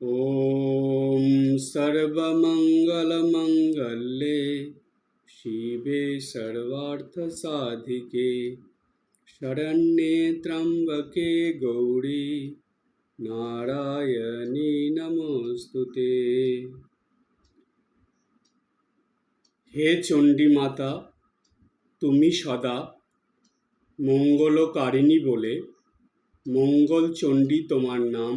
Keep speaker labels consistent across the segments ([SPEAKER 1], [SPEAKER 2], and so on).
[SPEAKER 1] ॐ सर्वमङ्गलमङ्गले शिवे सर्वार्थसाधिके शरण्ये त्र्यम्बके गौरी নারায়ণী নমস্তুতে হে চণ্ডী মাতা তুমি সদা মঙ্গলকারিণী বলে মঙ্গল চণ্ডী তোমার নাম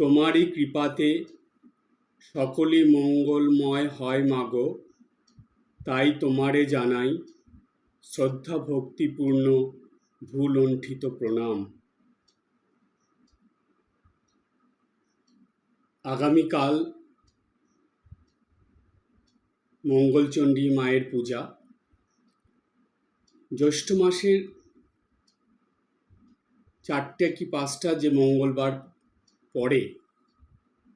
[SPEAKER 1] তোমারই কৃপাতে সকলই মঙ্গলময় হয় মাগো। তাই তোমারে জানাই শ্রদ্ধা ভক্তিপূর্ণ ভুলণ্ঠিত প্রণাম। আগামীকাল মঙ্গলচণ্ডী মায়ের পূজা। জ্যৈষ্ঠ মাসের চারটে কি পাঁচটা যে মঙ্গলবার পড়ে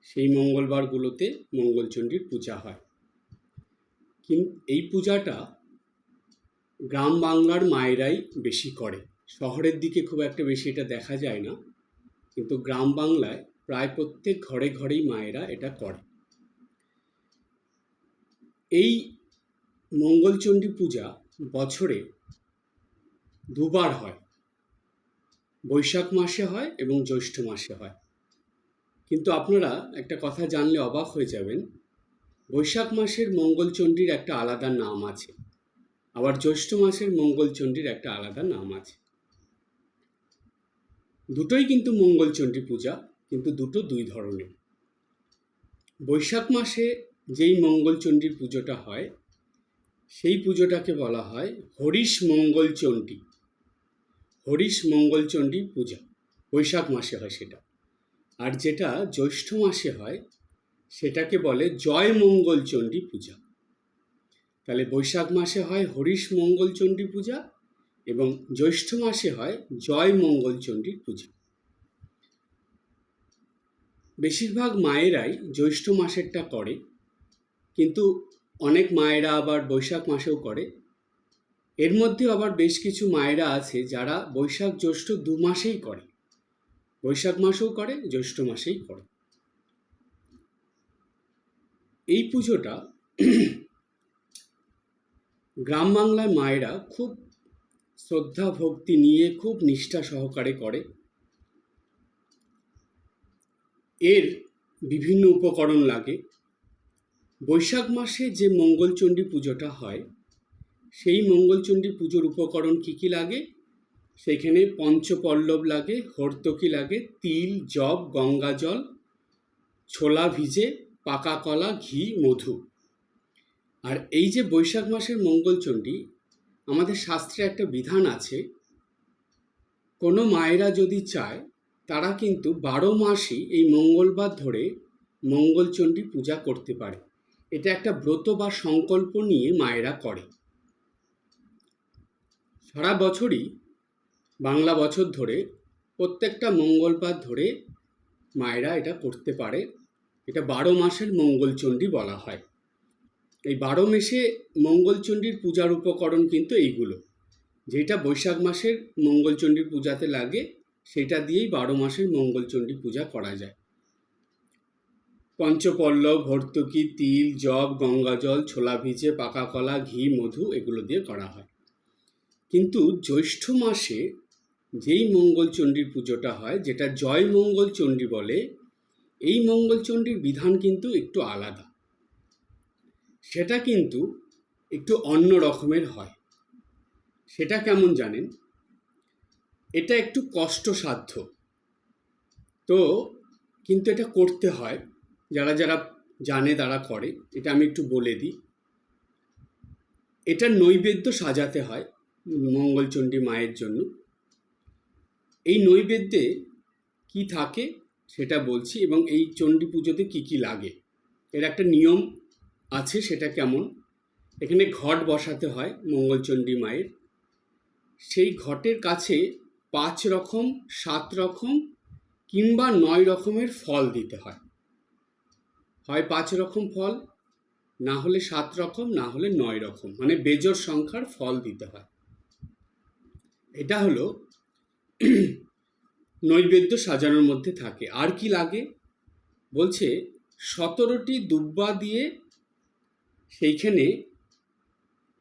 [SPEAKER 1] সেই মঙ্গলবারগুলোতে মঙ্গলচণ্ডীর পূজা হয়। কিন্তু এই পূজাটা গ্রাম বাংলার মায়েরাই বেশি করে। শহরের দিকে খুব একটা বেশি এটা দেখা যায় না, কিন্তু গ্রাম বাংলায় প্রায় প্রত্যেক ঘরে ঘরেই মায়েরা এটা করে। এই মঙ্গলচণ্ডী পূজা বছরে দুবার হয়। বৈশাখ মাসে হয় এবং জ্যৈষ্ঠ মাসে হয়। কিন্তু আপনারা একটা কথা জানলে অবাক হয়ে যাবেন। বৈশাখ মাসের মঙ্গলচণ্ডীর একটা আলাদা নাম আছে। আবার জ্যৈষ্ঠ মাসের মঙ্গলচণ্ডীর একটা আলাদা নাম আছে। দুটোই কিন্তু মঙ্গলচণ্ডী পূজা, কিন্তু দুটো দুই ধরনের। বৈশাখ মাসে যেই মঙ্গলচণ্ডীর পুজোটা হয়, সেই পুজোটাকে বলা হয় হরিশ মঙ্গলচণ্ডী হরিশ মঙ্গলচণ্ডী পূজা। বৈশাখ মাসে হয় সেটা। আর যেটা জ্যৈষ্ঠ মাসে হয়, সেটাকে বলে জয় মঙ্গলচণ্ডী পূজা। তাহলে বৈশাখ মাসে হয় হরিশ মঙ্গলচণ্ডী পূজা এবং জ্যৈষ্ঠ মাসে হয় জয় মঙ্গলচণ্ডীর পূজা। বেশিরভাগ মায়েরাই জ্যৈষ্ঠ মাসেরটা করে, কিন্তু অনেক মায়েরা আবার বৈশাখ মাসেও করে। এর মধ্যে আবার বেশ কিছু মায়েরা আছে যারা বৈশাখ জ্যৈষ্ঠ দু মাসেই করে। বৈশাখ মাসেও করে, জ্যৈষ্ঠ মাসেই করে। এই পুজোটা গ্রাম বাংলায় মায়েরা খুব শ্রদ্ধা, ভক্তি নিয়ে, খুব নিষ্ঠা সহকারে করে। এর বিভিন্ন উপকরণ লাগে। বৈশাখ মাসে যে মঙ্গলচণ্ডী পুজোটা হয়, সেই মঙ্গলচণ্ডী পুজোর উপকরণ কী কী লাগে? সেখানে পঞ্চপল্লব লাগে, হর্তকি লাগে, তিল জব গঙ্গা জল, ছোলা ভিজে, পাকা কলা, ঘি, মধু। আর এই যে বৈশাখ মাসের মঙ্গলচণ্ডী, আমাদের শাস্ত্রে একটা বিধান আছে, কোনো মায়েরা যদি চায়, তারা কিন্তু বারো মাসই এই মঙ্গলবার ধরে মঙ্গলচণ্ডী পূজা করতে পারে। এটা একটা ব্রত বা সংকল্প নিয়ে মায়েরা করে। সারা বছরই বাংলা বছর ধরে, প্রত্যেকটা মঙ্গলবার ধরে মায়েরা এটা করতে পারে। এটা বারো মাসের মঙ্গলচণ্ডী বলা হয়। এই বারো মাসে মঙ্গলচণ্ডীর পূজার উপকরণ কিন্তু এইগুলো। যেটা বৈশাখ মাসের মঙ্গলচণ্ডীর পূজাতে লাগে, সেটা দিয়েই বারো মাসের মঙ্গলচণ্ডী পূজা করা যায়। পঞ্চপল্লব, ভর্তুকি, তিল, জব গঙ্গাজল ছোলা ভিজে, পাকা কলা, ঘি, মধু এগুলো দিয়ে করা হয়। কিন্তু জ্যৈষ্ঠ মাসে যেই মঙ্গলচণ্ডীর পুজোটা হয়, যেটা জয় মঙ্গলচণ্ডী বলে, এই মঙ্গলচণ্ডীর বিধান কিন্তু একটু আলাদা। সেটা কিন্তু একটু অন্য রকমের হয়। সেটা কেমন জানেন? এটা একটু কষ্টসাধ্য। তো কিন্তু এটা করতে হয়, যারা যারা জানে তারা করে, এটা আমি একটু বলে দিই। এটা নৈবেদ্য সাজাতে হয় মঙ্গলচণ্ডী মায়ের জন্য। এই নৈবেদ্যে কি থাকে সেটা বলছি এবং এই চণ্ডী পুজোতে কি কি লাগে? এর একটা নিয়ম আছে সেটা কেমন? এখানে ঘট বসাতে হয় মঙ্গলচণ্ডী মায়ের। সেই ঘটের কাছে পাঁচ রকম, সাত রকম কিংবা নয় রকমের ফল দিতে হয়। হয় পাঁচ রকম ফল, না হলে সাত রকম, না হলে নয় রকম। মানে বেজোর সংখ্যার ফল দিতে হয়। এটা হলো নৈবেদ্য সাজানোর মধ্যে থাকে। আর কি লাগে? বলছে, সতেরোটি দুব্বা দিয়ে সেইখানে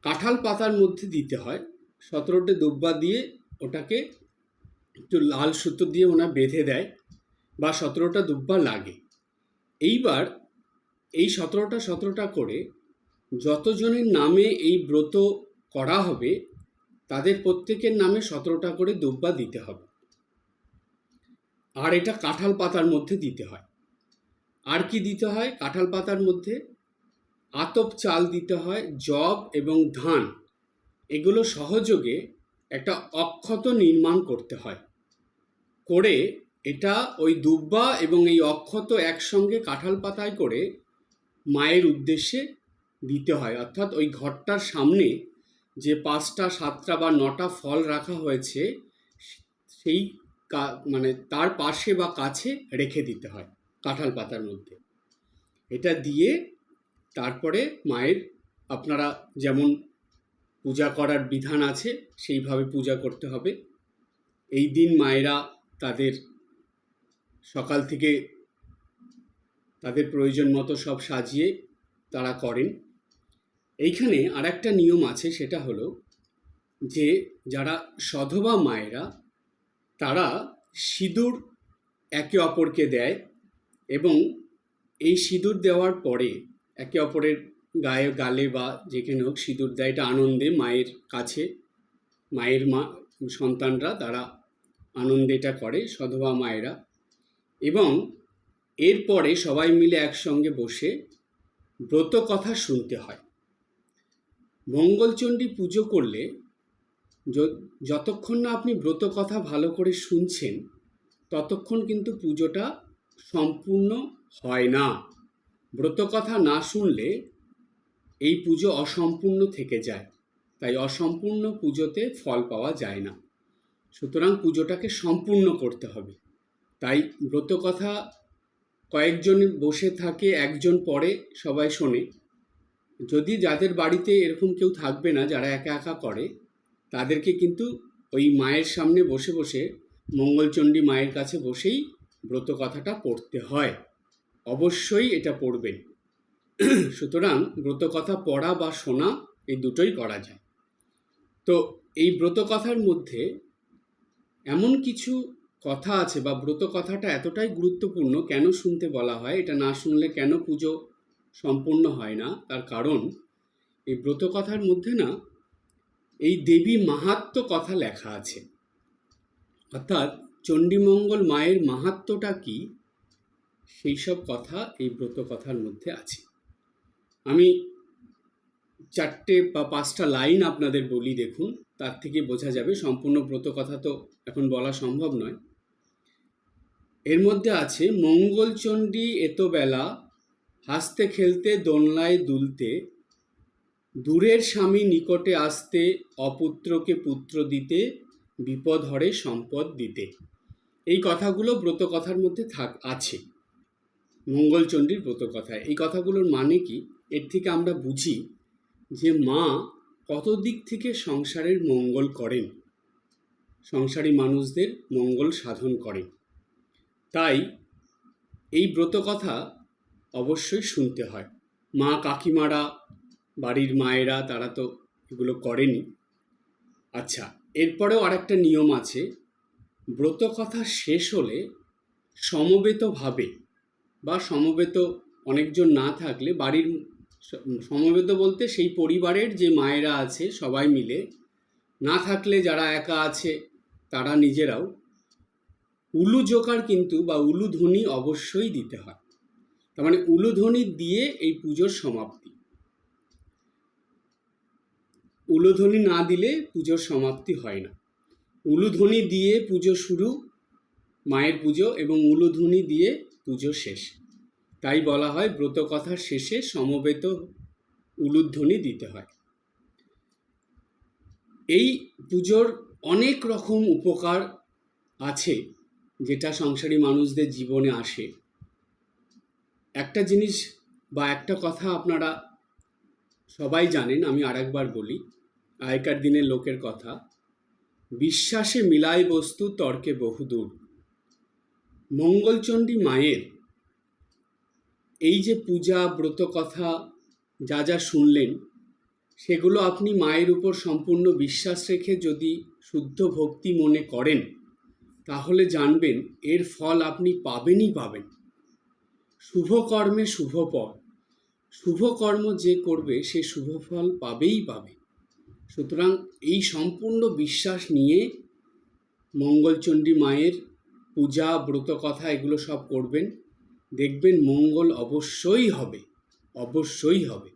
[SPEAKER 1] কাঁঠাল পাতার মধ্যে দিতে হয়। সতেরোটি দুব্বা দিয়ে ওটাকে একটু লাল সুতো দিয়ে ওনা বেঁধে দেয় বা সতেরোটা দুব্বা লাগে। এইবার এই সতেরোটা সতেরোটা করে যতজনের নামে এই ব্রত করা হবে তাদের প্রত্যেকের নামে সতেরোটা করে দুব্বা দিতে হবে। আর এটা কাঁঠাল পাতার মধ্যে দিতে হয়। আর কি দিতে হয়? কাঁঠাল পাতার মধ্যে আতপ চাল দিতে হয় জব এবং ধান। এগুলো সহযোগে একটা অক্ষত নির্মাণ করতে হয়। করে এটা ওই দুব্বা এবং এই অক্ষত একসঙ্গে কাঁঠাল পাতায় করে মায়ের উদ্দেশ্যে দিতে হয়। অর্থাৎ ওই ঘরটার সামনে যে পাঁচটা, সাতটা বা নটা ফল রাখা হয়েছে, সেই মানে তার পাশে বা কাছে রেখে দিতে হয় কাঁঠাল পাতার মধ্যে। এটা দিয়ে তারপরে মায়ের আপনারা যেমন পূজা করার বিধান আছে, সেইভাবে পূজা করতে হবে। এই দিন মায়েরা তাদের সকাল থেকে তাদের প্রয়োজন মতো সব সাজিয়ে তারা করেন। এইখানে আর একটা নিয়ম আছে, সেটা হলো যে যারা সধবা মায়েরা, তারা সিঁদুর একে অপরকে দেয় এবং এই সিঁদুর দেওয়ার পরে একে অপরের গায়ে, গালে বা যেখানে হোক সিঁদুর দেয়, এটা আনন্দে মায়ের কাছে, মায়ের মা, সন্তানরা তারা আনন্দে এটা করে, সধবা মায়েরা। এবং এরপরে সবাই মিলে একসঙ্গে বসে ব্রত কথা শুনতে হয়। মঙ্গলচণ্ডী পুজো করলে যতক্ষণ না আপনি ব্রত কথা ভালো করে শুনছেন, ততক্ষণ কিন্তু পুজোটা সম্পূর্ণ হয় না। ব্রত কথা না শুনলে এই পুজো অসম্পূর্ণ থেকে যায়, তাই অসম্পূর্ণ পুজোতে ফল পাওয়া যায় না। সুতরাং পুজোটাকে সম্পূর্ণ করতে হবে। তাই ব্রত কথা কয়েকজন বসে থাকে, একজন পরে সবাই শোনে। যদি যাদের বাড়িতে এরকম কেউ থাকবে না, যারা একা একা করে, তাদেরকে কিন্তু ওই মায়ের সামনে বসে বসে, মঙ্গলচণ্ডী মায়ের কাছে বসেই ব্রত কথাটা পড়তে হয়। অবশ্যই এটা পড়বেন। সুতরাং ব্রত কথা পড়া বা শোনা এই দুটোই করা যায়। তো এই ব্রত কথার মধ্যে এমন কিছু কথা আছে বা ব্রত কথাটা এতটাই গুরুত্বপূর্ণ, কেন শুনতে বলা হয়, এটা না শুনলে কেন পুজো সম্পূর্ণ হয় না। তার কারণ, এই ব্রত কথার মধ্যে না, এই দেবী মাহাত্ম্য কথা লেখা আছে। অর্থাৎ চণ্ডীমঙ্গল মায়ের মাহাত্ম্যটা কি, সেই সব কথা এই ব্রত কথার মধ্যে আছে। আমি চারটে বা পাঁচটা লাইন আপনাদের বলি দেখুন, তার থেকে বোঝা যাবে, সম্পূর্ণ ব্রত কথা তো এখন বলা সম্ভব নয়। এর মধ্যে আছে মঙ্গলচণ্ডী এত বেলা হাসতে খেলতে, দোলনায় দুলতে, দূরের স্বামী নিকটে আসতে, অপুত্রকে পুত্র দিতে, বিপদ হরে সম্পদ দিতে। এই কথাগুলো ব্রত কথার মধ্যে থাক, আছে। মঙ্গলচণ্ডীর ব্রত কথায় এই কথাগুলোর মানে কি? এর থেকে আমরা বুঝি যে মা কত দিক থেকে সংসারের মঙ্গল করেন? সংসারী মানুষদের মঙ্গল সাধন করেন। তাই এই ব্রত কথা অবশ্যই শুনতে হয়। মা কাকিমারা, বাড়ির মায়েরা তারা তো এগুলো করেনি। আচ্ছা এরপরেও আরেকটা নিয়ম আছে। ব্রত কথা শেষ হলে সমবেতভাবে বা সমবেত অনেকজন না থাকলে বাড়ির সমবেত বলতে সেই পরিবারের যে মায়েরা আছে সবাই মিলে, না থাকলে যারা একা আছে তারা নিজেরাও। উলু জোকার কিন্তু বা উলু ধ্বনি অবশ্যই দিতে হয়। তার মানে উলু ধ্বনি দিয়ে এই পুজোর সমাপ্তি। উলুধ্বনি না দিলে পুজোর সমাপ্তি হয় না। উলুধ্বনি দিয়ে পুজো শুরু, মায়ের পুজো এবং উলুধ্বনি দিয়ে পুজো শেষ। তাই বলা হয় ব্রত কথার শেষে সমবেত উলুধ্বনি দিতে হয়। এই পুজোর অনেক রকম উপকার আছে যেটা সংসারী মানুষদের জীবনে আসে। একটা জিনিস বা একটা কথা আপনারা সবাই জানেন, আমি আরেকবার বলি। আগেকার দিনের লোকের কথা, বিশ্বাসে মিলাই বস্তু, তর্কে বহুদূর মঙ্গলচণ্ডী মায়ের এই যে পূজা ব্রত কথা যা যা শুনলেন, সেগুলো আপনি মায়ের উপর সম্পূর্ণ বিশ্বাস রেখে যদি শুদ্ধ ভক্তি মনে করেন, তাহলে জানবেন এর ফল আপনি পাবেনই পাবেন। শুভ কর্মে শুভ ফল শুভ কর্ম যে করবে, সে শুভ ফল পাবেই পাবে। সুতরাং এই সম্পূর্ণ বিশ্বাস নিয়ে মঙ্গলচণ্ডী মায়ের পূজা ব্রত কথা এগুলো সব করবেন। দেখবেন মঙ্গল অবশ্যই হবে অবশ্যই হবে।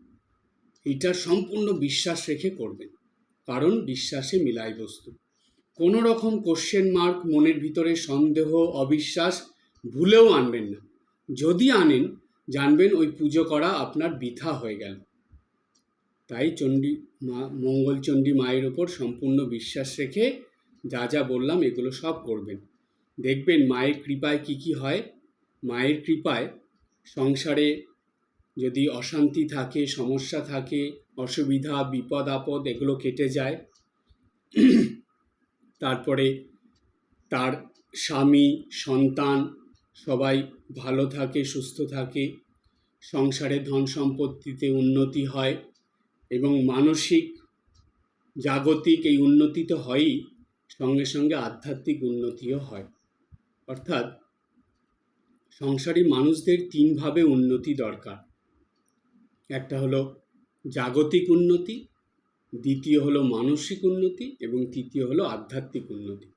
[SPEAKER 1] এটা সম্পূর্ণ বিশ্বাস রেখে করবেন, কারণ বিশ্বাসে মিলাই বস্তু। কোনো রকম কোশ্চেন মার্ক মনের ভিতরে সন্দেহ, অবিশ্বাস ভুলেও আনবেন না। যদি আনেন, জানবেন ওই পুজো করা আপনার বৃথা হয়ে গেল। তাই চণ্ডী মা, মঙ্গলচণ্ডী মায়ের ওপর সম্পূর্ণ বিশ্বাস রেখে যা যা বললাম এগুলো সব করবেন। দেখবেন মায়ের কৃপায় কি কি হয়। মায়ের কৃপায় সংসারে যদি অশান্তি থাকে, সমস্যা থাকে, অসুবিধা, বিপদ, আপদ এগুলো কেটে যায়, তারপরে তার স্বামী, সন্তান সবাই ভালো থাকে, সুস্থ থাকে। সংসারে ধন সম্পত্তিতে উন্নতি হয় এবং মানসিক, জাগতিক এই উন্নতি তো হয়ই, সঙ্গে সঙ্গে আধ্যাত্মিক উন্নতিও হয়। অর্থাৎ সংসারী মানুষদের তিনভাবে উন্নতি দরকার। একটা হলো জাগতিক উন্নতি, দ্বিতীয় হলো মানসিক উন্নতি এবং তৃতীয় হলো আধ্যাত্মিক উন্নতি।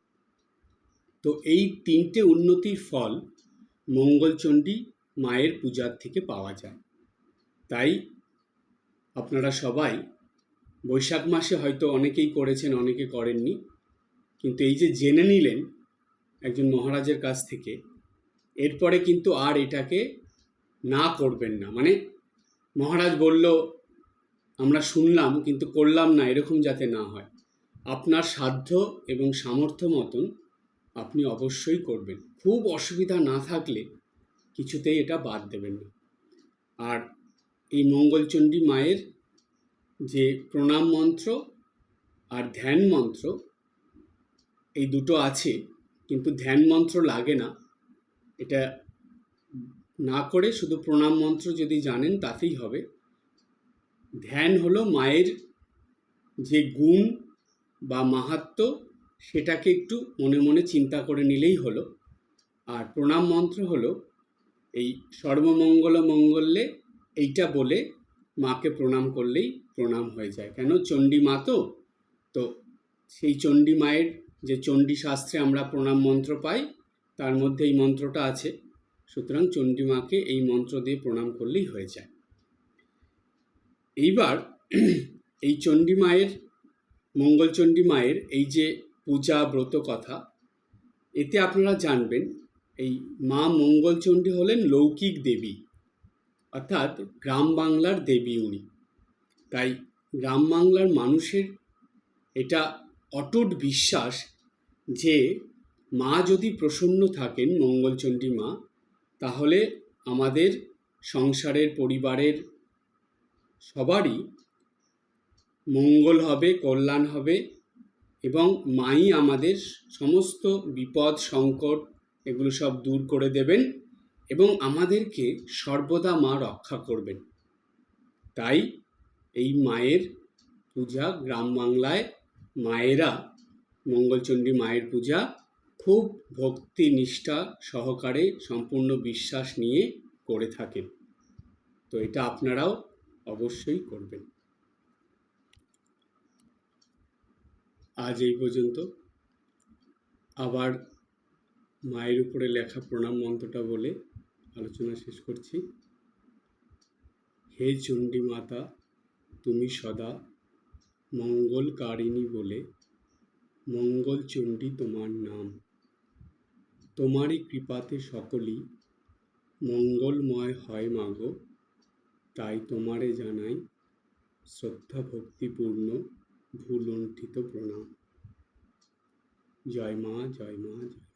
[SPEAKER 1] তো এই তিনটে উন্নতির ফল মঙ্গলচণ্ডী মায়ের পূজার থেকে পাওয়া যায়। তাই আপনারা সবাই বৈশাখ মাসে হয়তো অনেকেই করেছেন, অনেকে করেননি। কিন্তু এই যে জেনে নিলেন একজন মহারাজের কাছ থেকে, এরপরে কিন্তু আর এটাকে না করবেন না। মানে মহারাজ বলল, আমরা শুনলাম কিন্তু করলাম না, এরকম যাতে না হয়। আপনার সাধ্য এবং সামর্থ্য মতন আপনি অবশ্যই করবেন। খুব অসুবিধা না থাকলে কিছুতেই এটা বাদ দেবেন না। আর এই মঙ্গলচণ্ডী মায়ের যে প্রণাম মন্ত্র আর ধ্যান মন্ত্র, এই দুটো আছে, কিন্তু ধ্যান মন্ত্র লাগে না। এটা না করে শুধু প্রণাম মন্ত্র যদি জানেন তাতেই হবে। ধ্যান হলো মায়ের যে গুণ বা মাহাত্ম সেটাকে একটু মনে মনে চিন্তা করে নিলেই হলো। আর প্রণাম মন্ত্র হলো, এই সর্বমঙ্গল মঙ্গলে এইটা বলে মাকে প্রণাম করলেই প্রণাম হয়ে যায়। কেন? চণ্ডী মা তো? তো সেই চণ্ডী মায়ের যে চণ্ডী শাস্ত্রে আমরা প্রণাম মন্ত্র পাই, তার মধ্যে এই মন্ত্রটা আছে। সুতরাং চণ্ডী মাকে এই মন্ত্র দিয়ে প্রণাম করলেই হয়ে যায়। এইবার এই চণ্ডী মায়ের মঙ্গলচণ্ডী মায়ের এই যে পূজা ব্রত কথা, এতে আপনারা জানবেন এই মা মঙ্গলচণ্ডী হলেন লৌকিক দেবী, অর্থাৎ গ্রাম বাংলার দেবী উনি। তাই গ্রাম বাংলার মানুষের এটা অটুট বিশ্বাস যে মা যদি প্রসন্ন থাকেন মঙ্গলচণ্ডী মা, তাহলে আমাদের সংসারের, পরিবারের সবারই মঙ্গল হবে, কল্যাণ হবে এবং মাই আমাদের সমস্ত বিপদ, সংকট এগুলো সব দূর করে দেবেন এবং আমাদেরকে সর্বদা মা রক্ষা করবেন। তাই এই মায়ের পূজা গ্রাম বাংলায় মায়েরা মঙ্গলচণ্ডী মায়ের পূজা খুব ভক্তি নিষ্ঠা সহকারে সম্পূর্ণ বিশ্বাস নিয়ে করে থাকেন। তো এটা আপনারাও অবশ্যই করবেন। আজ এই পর্যন্ত। আবার মায়ের উপরে লেখা প্রণাম মন্ত্রটা বলে আলোচনা শেষ করছি। হে চণ্ডী মাতা, তুমি সদা মঙ্গলকারিণী বলে মঙ্গল চণ্ডী তোমার নাম। তোমারই কৃপাতে সকলই মঙ্গলময় হয় মাগো তাই তোমারে জানাই শ্রদ্ধা ভক্তিপূর্ণ ভুলণ্ঠিত প্রণাম। জয় মা জয় মা, জয়